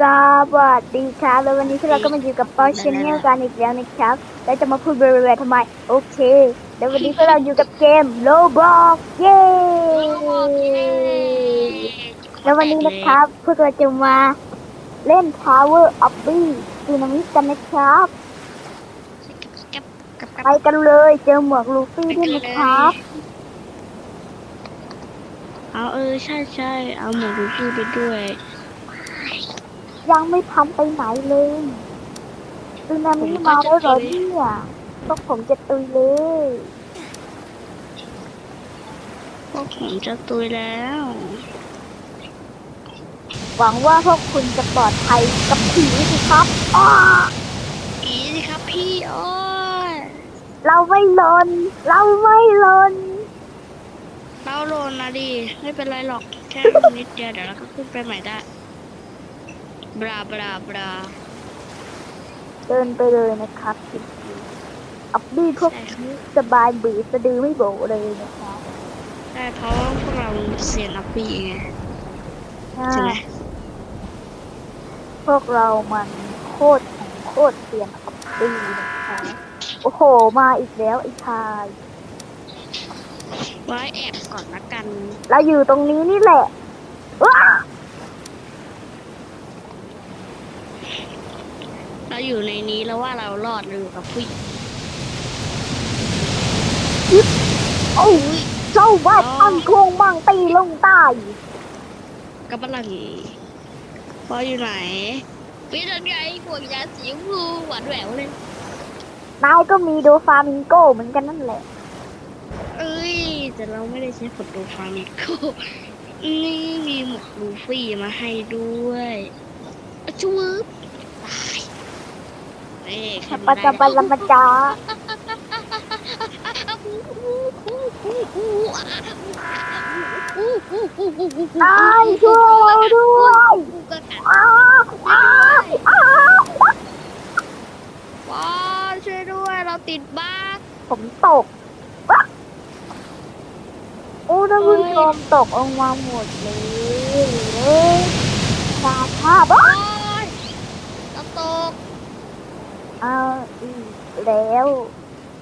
สวัสดีครับแล้ววันนี้ที่เราก็มาอยู่กับปอชแนลกันอีกแล้วนะครับแล้วจะมาพูดเบรเบทำไม โอเค แล้ววันนี้พวกเราอยู่กับเกมโลบอกเย้แล้ววันนี้นะครับ พวกเราจะมาเล่น Tower of B ซีนามิกันนะครับกับกับกับไปกันเลยเจอหมวกลูฟี่ด้วยนะครับเอาเออใช่ใช่เอาหมูลูฟี่ไปด้วย ยังไม่ทันไปไหนเลยซีนามิมาแล้วเหรอเนี่ยพวกผมจะตุยเลยพวกผมจะตุยแล้ว หวังว่าพวกคุณจะปลอดภัยกับผีสิครับอ้าอีสิครับพี่โอ้ยเราไม่หลนเราไม่หลนเราโลนนะดิไม่เป็นไรหรอกแค่นิดเดียวเดี๋ยวเราก็ขึ้นไปใหม่ได้ บราบราบราเดินไปเลยนะครับผีอับบี้พวกนี้สบายบือสะดือไม่โบเลยนะครับใช่เพราะว่าพวกเราเสียนับปีไงใช่ไหมพวกเรามันโคตรของโคตรเสียนอับบี้นะคะโอ้โหมาอีกแล้วไอ้ชายไว้แอบก่อนละกัน เราอยู่ตรงนี้นี่แหละว้า เราอยู่ในนี้แล้วว่าเรารอดหรือกับผู้หญิงโอ้ยเจ้าบ้าตั้งโครงบางตีลงใต้กับฝรั่งพออยู่ไหนพี่ทันไงห่วงยาสีชมพูหวานแหววเลยนายก็มีโดฟามิงโกเหมือนกันนั่นแหละ เอ้ย แต่เราไม่ได้ใช้ผลดูฟาร์มิโกนี่มีหมวกลูฟี่มาให้ด้วยอะชูวบตาย เอ้ยใครปัมาจได้จุบันละมาจ้านายช่วยเราด้วยกูก็กัดอ้าวอ้าวอ้าวว้าช่วยด้วยเราติดบ้า ผมตกอ๊ะโอ้ท่านผู้ชมตกลงมาหมดเลยตาภาพโอ้ยเราตก เอาอีก แล้ว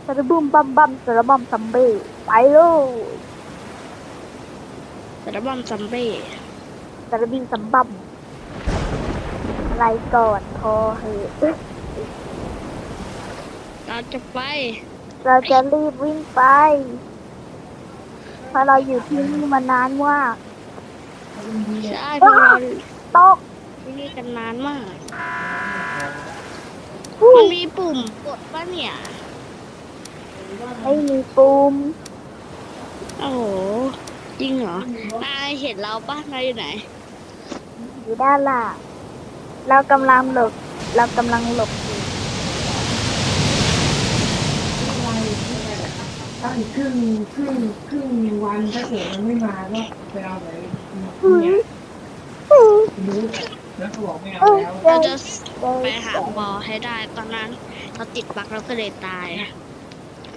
สระบุมบัมบัมสระบัมซัมเบ้ไปเลยแต่ระบำซัมเบ้สระบีซัมบัมอะไรก่อนพอเหอะเราจะไป เราจะรีบวิ่งไป เพราะเราอยู่ที่นี่มานานมากใช่เพราะเราตกที่นี่กันนานมากอุ๊ มันยมีปุ่มกดป่ะเนี่ย ไม่มีปุ่มโอ้โหจริงเหรอ นายเห็นเราป่ะนายอยู่ไหน อยู่ด้านล่างเรากำลังหลบ เรากำลังหลบอยู่ถ้าอีกครึ่งครึ่งครึ่งวันถ้าเกิดมันไม่มาก็ไปเอาไหนอุ๊ยเนี่ยอุ๊ยรู้แล้ว เขาบอกไม่เอาเอ้ยแล้วเดี๋ยวเราจะไปหาบอลให้ได้ ตอนนั้นเราติดบักเราก็เลยตาย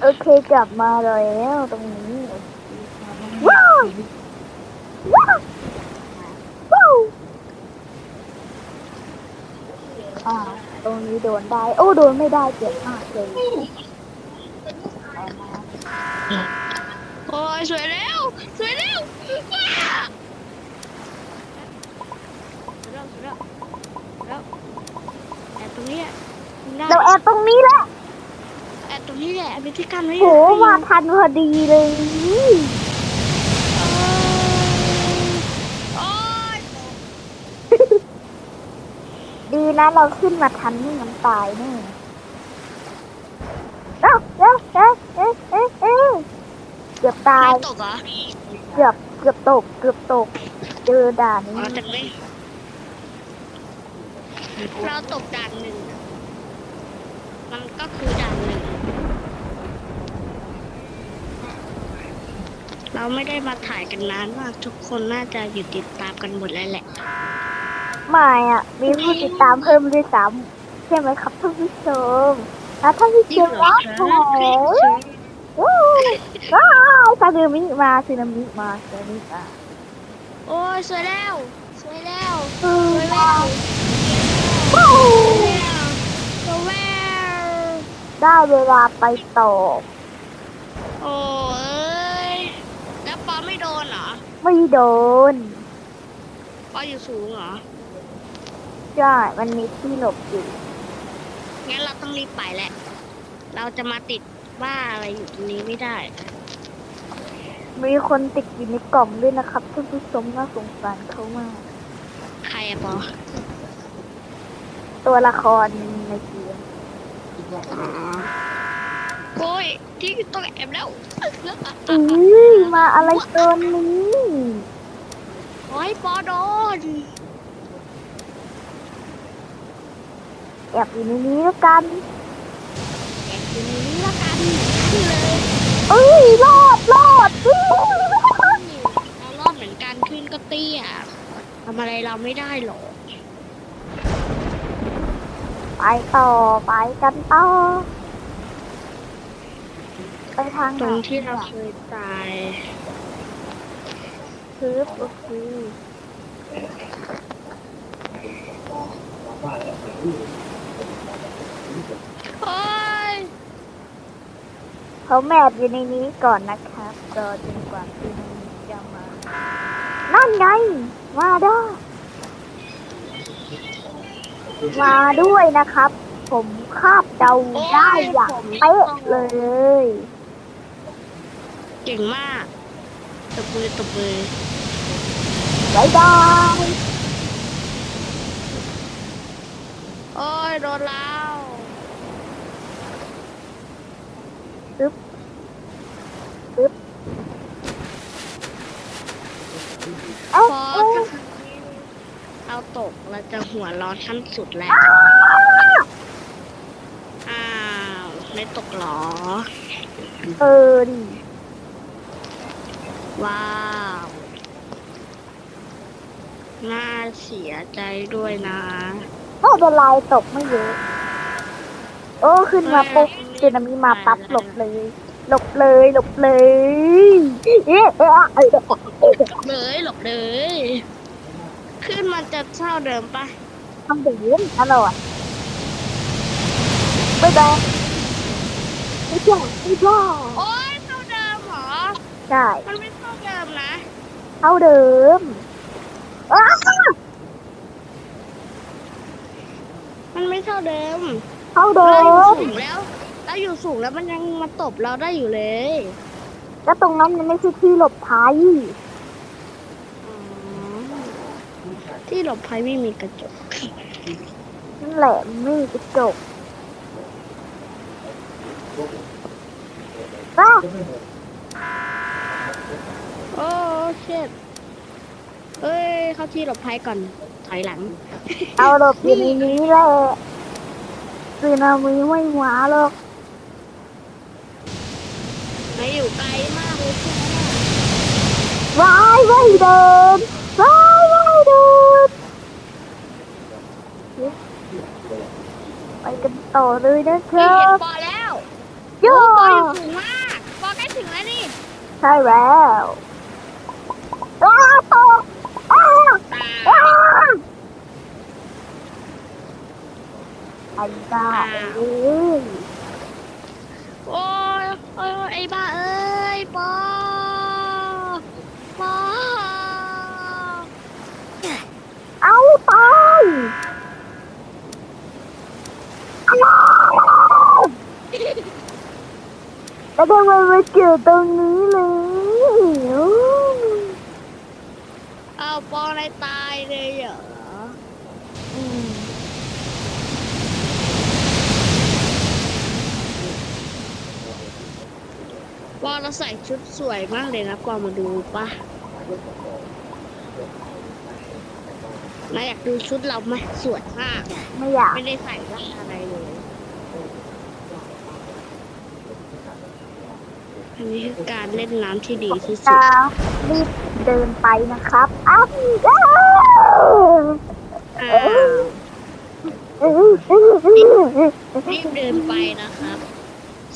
โอเคกลับมาแล้วตรงนี้ว้าวว้าวว้าวอ่าตรงนี้โดนได้ โอ้โดนไม่ได้เจ็บมากเลยโอ้ยสวยแล้วสวยแล้วว้าสวย แล้วสวยแล้วสวยแล้วแอบตรงนี้อะได้เราแอบตรงนี้แหละแอบตรงนี้แหละมีที่กั้นไว้อโหยู่มาทันพอดีเลยโอ้ยดีนะเราขึ้นมาทันไม่งั้นตายแน่เอ้าเอ๊ะเอ๊ะเอ๊ะเอ๊ะเอ๊ะเกือบตาย ไม่ตกเหรอเกือบเกือบตก เกือบตก เจอด่านนี้อ๋อแต่ไม่ เราตกด่านหนึ่งอะมันก็คือด่านหนึ่ง เราไม่ได้มาถ่ายกันนานมากทุกคนน่าจะอยู่ติดตามกันหมดแล้วแหละ ไม่อะ มีผู้ติดตามเพิ่มด้วยซ้ำใช่ไหมครับท่านผู้ชมแล้วท่านผู้ชมรักโอ้ว้าวว้าวซาซึมิมาซึนามิมาซึนามิมาโอ้ยสวยแล้ว สวยแล้วอืสอวยแล้ว แววได้เวลาไปตอบโอ้ยแล้วปอไม่โดนเหรอ ไม่โดน ปออยู่สูงเหรอ ใช่ มันมีที่หลบอยู่ งั้นเราต้องรีบไปแหละ เราจะมาติดว่าอะไรอยู่ตรงนี้ไม่ได้ มีคนติดอยู่ในกล่องด้วยนะครับท่านผู้ชมน่าสงสารเขามาก ใครอะปอ ตัวละครในเกมอ๋อโอ้ยที่ต้องแอบแล้วอุ้ยมาอะไรตัวนี้โอ้ยปอโดนแอบอยู่ในนี้แล้วกันแอบอยู่ในนี้ละกันขึ้นเลยเอ้ยรอดรอดอื้อเรารอดเหมือนกันขึ้นก็เตี้ยทำอะไรเราไม่ได้หรอก ไป ต่อไปกันต่อไปทางไหตนรงที่เราเคยตายคือโอเคโอ้ยเขาแมบอยู่ในนี้ก่อนนะครับรอจนกว่าที่มันจะมา นั่นไง มาได้ มาด้วยนะครับ ผมคาดเดาได้อย่างเป๊ะเลย เก่งมากตบมือตบมือบายบาย โอ้ยโดนแล้ว เอ๊ะ พอ เอ๊ะ ถ้าครั้งนี้เรา ตกเราจะหัวร้อนขั้นสุดแล้ว อ้าว ไม่ตกหรอ เออดิว้าว น่าเสียใจด้วยนะไม่เป็นไรตกไม่เยอะ โอ้ขึ้นมาปุ๊บสึนามิมาปั๊บหลบเลย หลบเลยหลบเลยเอ๊ะเอ๊ะเอ๊ะเลยหลบเลย ขึ้นมันจะเท่าเดิมปะทำแบบนี้ตลอดไม่ได้ไม่ได้ไม่ได้โอ้ยเท่าเดิมเหรอ ใช่ มันไม่เท่าเดิมนะ เท่าเดิมอ้าวมันไม่เท่าเดิม เท่าเดิเราอยู่มสูงแล้วเราอยู่สูงแล้วมันยังมาตบเราได้อยู่เลย แล้วตรงนั้นมันไม่ใช่ที่หลบภัย อ๋อ ที่หลบภัยไม่มีกระจกนั่นแหละไม่มีกระจกอ้าวโอ้เช็ดเอ้ย เข้าที่หลบภัยก่อน ถอยหลัง เอาหลบอยู่ในนี้แหละสึนามิไม่มาหรอกไม่อยู่ไกลมากเลยใช่ไหมว้ายไม่เดินว้ายไม่เดินไปกัน ต่อเลยนะคพี่รัเห็นบปอแล้วโย่โอ้ปออยู่สูงมากปอใกล้ถึงแล้วนี่ ใช่แล้วอ้าวตกอ้าวตาอ้าวไอ้บ้าเอ้ย โอ้ยโอ้ยไอ้บ้าเอ้ย ปอ ปอ เอาตายอ้าว แล้วทำไมมาเกิดตรงนี้เลยโอ้ยเอาปอในตายเลยเหรออืมปอเราใส่ชุดสวยมากเลยนะปอมาดูปะนายอยากดูชุดเราไหมสวยมาก ไม่อยาก ไม่ได้ใส่ร่างอะไรเลย อันนี้คือการเล่นน้ำที่ดีที่สุด จะรีบเดินไปนะครับอ้าวอ้าวอ้าวอื้ออื้ออื้ออื้อรีบเดินไปนะครับ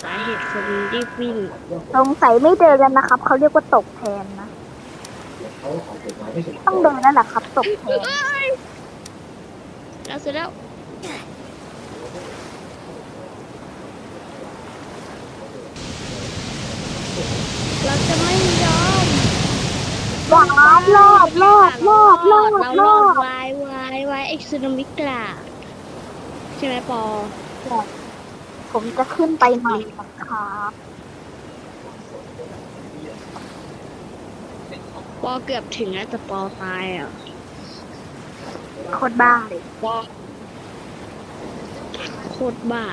สาเหตุคนรีบวิ่งสงสัยไม่เดินกันนะครับ เขาเรียกว่าตกแทนนะ ต้องเดินนั่นแหละครับ ตกแทนเอ้ยแล้วเสร็จแล้ว เราจะไม่ยอมรอดรอดรอดรอดรอดรอดวายวายวายเอ็กซ์โนมิกลาใช่ไหมปอ ผมจะขึ้นไปใหม่ครับปอเกือบถึงแล้วแต่ปอตายอะโคตรบ้าเลยปอโคตรบ้า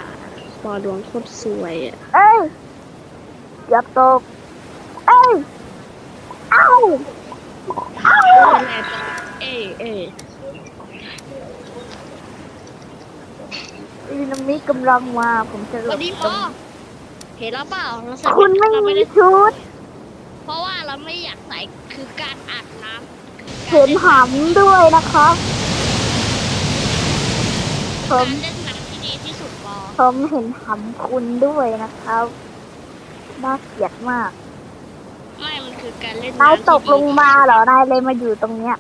ปอดวงโคตรสวยอะ เกือบตก เอ้ย เอ้า เอ้า เอ้ยเอ้ยอินามิกำลังมา ผมจะหลวันบนี้ตปรองเห็นแล้วเปล่าเราใส่คุณไม่เรามีได้ชุด เพราะว่าเราไม่อยากใส่คือการอาบน้ำเห็นหำด้วยนะครับ ผการมเล่นน้ำที่ดีที่สุดปอผมเห็นหำคุณด้วยนะครับ น่าเกลียดมาก ไม่ มันคือการเล่นนายน้ำตกลงที่ดีมาเหรอ นายเลยมาอยู่ตรงเนี้ย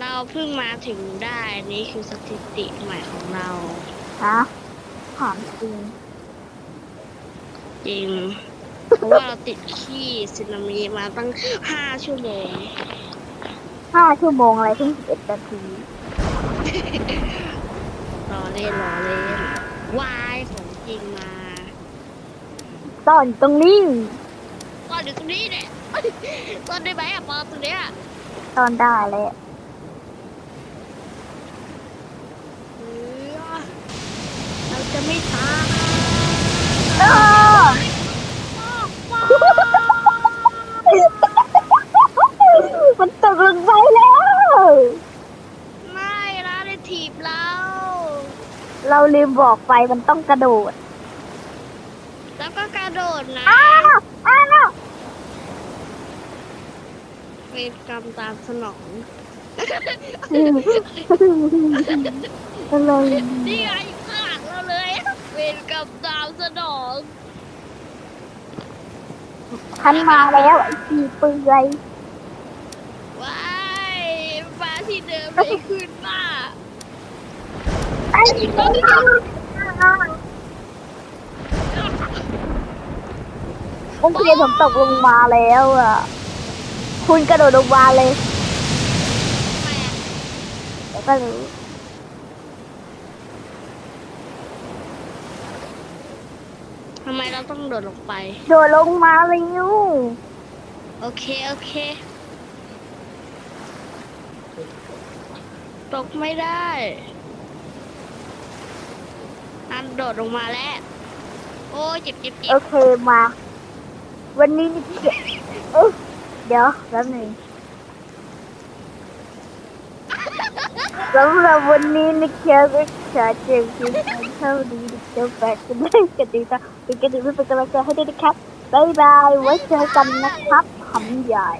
เราเพิ่งมาถึงได้ นี่คือสถิติใหม่ของเรา ฮะถามจริง จริง เพราะว่าเราติดขี้สึนามิมาตั้งห้าชั่วโมง ห้าชั่วโมงอะไรเพิ่งสิบเอ็ดนาที รอเล่นรอเล่นวายของจริงมา ตอนตรงนี้ตอนอยู่ตรงนี้เนี่ยตอนได้ไหมอะปอตรงเนี้ยตอนได้เลย เออเราจะไม่ตายเออ มันตกลงไปแล้ว ไม่นะได้ถีบเรา เราลืมบอกไปมันต้องกระโดด แล้วก็กระโดดนะ อ้าวอ้าว เป็นกรรมตามสนองอะไรนี่ไงข้างหลังเราเลยเป็นกรรมตามสนองฉันมาแล้วไอ้ปีเปื่อยว้ายมาที่เดิมไม่ขึ้นมาไอ้โอเคผมตกลงมาแล้วอะ คุณกระโดดลงมาเลยแม่แล้วก็รู้ทำไมเราต้องโดดลงไป โดดลงมาเร็วโอเค โอเค ตกไม่ได้อันโดดลงมาแล้ว โอ้ยเจ็บเจ็บเจ็โอบเคมา วันนี้นี่เอ๊ะ เดี๋ยวแป๊บหนึ่งสำหรับวันนี้นะครับก็ขอเจอกันเท่านี้นะเจ้าแฟนกันได้กันดีนะเป็นกันดีไม่เป็นกำลังใจให้ด้วยนะครับบ๊ายบายไว้เจอกันนะครับคำใหญ่